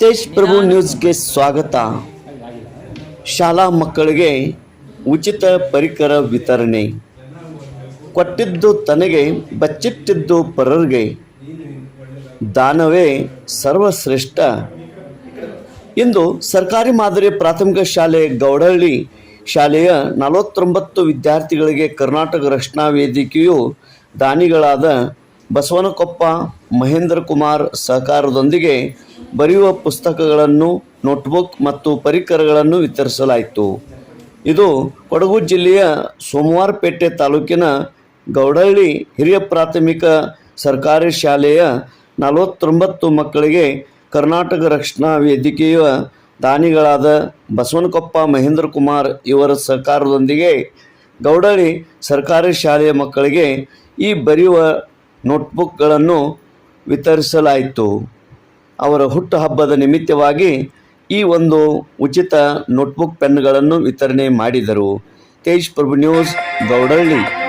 ತೇಜ್ ಪ್ರಭು ನ್ಯೂಸ್ಗೆ ಸ್ವಾಗತ. ಶಾಲಾ ಮಕ್ಕಳಿಗೆ ಉಚಿತ ಪರಿಕರ ವಿತರಣೆ. ಕೊಟ್ಟಿದ್ದು ತನಗೆ ಬಚ್ಚಿಟ್ಟಿದ್ದು ಪರರಿಗೆ. ದಾನವೇ ಸರ್ವಶ್ರೇಷ್ಠ. ಇಂದು ಸರ್ಕಾರಿ ಮಾದರಿ ಪ್ರಾಥಮಿಕ ಶಾಲೆ ಗೌಡಹಳ್ಳಿ ಶಾಲೆಯ ನಲವತ್ತೊಂಬತ್ತು ವಿದ್ಯಾರ್ಥಿಗಳಿಗೆ ಕರ್ನಾಟಕ ರಕ್ಷಣಾ ವೇದಿಕೆಯು ದಾನಿಗಳಾದ ಬಸವನಕೊಪ್ಪ ಮಹೇಂದ್ರ ಕುಮಾರ್ ಸಹಕಾರದೊಂದಿಗೆ ಬರೆಯುವ ಪುಸ್ತಕಗಳನ್ನು ನೋಟ್ಬುಕ್ ಮತ್ತು ಪರಿಕರಗಳನ್ನು ವಿತರಿಸಲಾಯಿತು. ಇದು ಕೊಡಗು ಜಿಲ್ಲೆಯ ಸೋಮವಾರಪೇಟೆ ತಾಲೂಕಿನ ಗೌಡಹಳ್ಳಿ ಹಿರಿಯ ಪ್ರಾಥಮಿಕ ಸರ್ಕಾರಿ ಶಾಲೆಯ ನಲವತ್ತೊಂಬತ್ತು ಮಕ್ಕಳಿಗೆ ಕರ್ನಾಟಕ ರಕ್ಷಣಾ ವೇದಿಕೆಯ ದಾನಿಗಳಾದ ಬಸವನಕೊಪ್ಪ ಮಹೇಂದ್ರ ಕುಮಾರ್ ಇವರ ಸಹಕಾರದೊಂದಿಗೆ ಗೌಡಹಳ್ಳಿ ಸರ್ಕಾರಿ ಶಾಲೆಯ ಮಕ್ಕಳಿಗೆ ಈ ಬರೆಯುವ ನೋಟ್ಬುಕ್ಗಳನ್ನು ವಿತರಿಸಲಾಯಿತು. ಅವರ ಹುಟ್ಟುಹಬ್ಬದ ನಿಮಿತ್ತವಾಗಿ ಈ ಒಂದು ಉಚಿತ ನೋಟ್ಬುಕ್ ಪೆನ್ಗಳನ್ನು ವಿತರಣೆ ಮಾಡಿದರು. ತೇಜ್ ಪ್ರಭು ನ್ಯೂಸ್ ಗೌಡಹಳ್ಳಿ